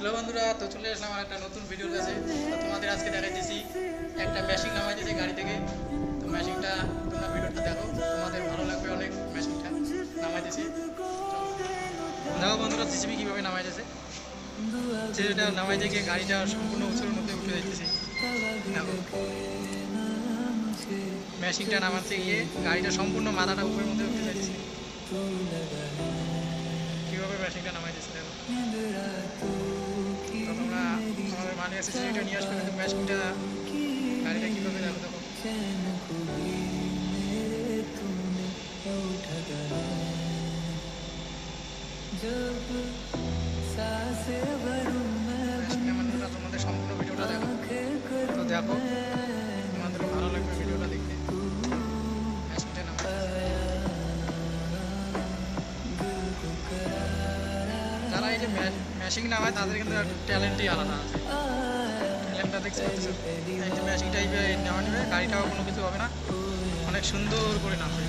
Hello বন্ধুরা, তো চলে আসলাম একটা নতুন ভিডিওর কাছে। তো তোমাদের আজকে দেখাইতেছি একটা মেশিন নামাইতেছি গাড়ি থেকে। তো মেশিনটা তোমরা ভিডিওটা দেখো, তোমাদের ভালো লাগবে অনেক মেশিনটা নামাইতেছি। দেখো বন্ধুরা জিসিবি কীভাবে নামাইতেছে। যেটা নামাইতে গিয়ে গাড়িটা সম্পূর্ণ উঁচুর মধ্যে উঠে যাইতেছে। দেখো। মেশিনটা নামাতে গিয়ে গাড়িটা সম্পূর্ণ মাথাটা উপরের মধ্যে উঠে যাচ্ছে কীভাবে মেশিনটা নামাইতেছে, দেখো। অ্যাসেসরিটা নিয়ে আসবে কিন্তু মেশিনটা গাড়িটা কীভাবে দেখো। দেখো তোমাদের সম্পূর্ণ ভিডিওটা দেখো। তো দেখো যে মেশিন নামায় তাদের কিন্তু ট্যালেন্টই আলাদা আছে। ট্যালেন্টটা দেখছি? এই টাইপের নেওয়া নেবে, গাড়িটাও কোনো কিছু হবে না। অনেক সুন্দর করে নামবে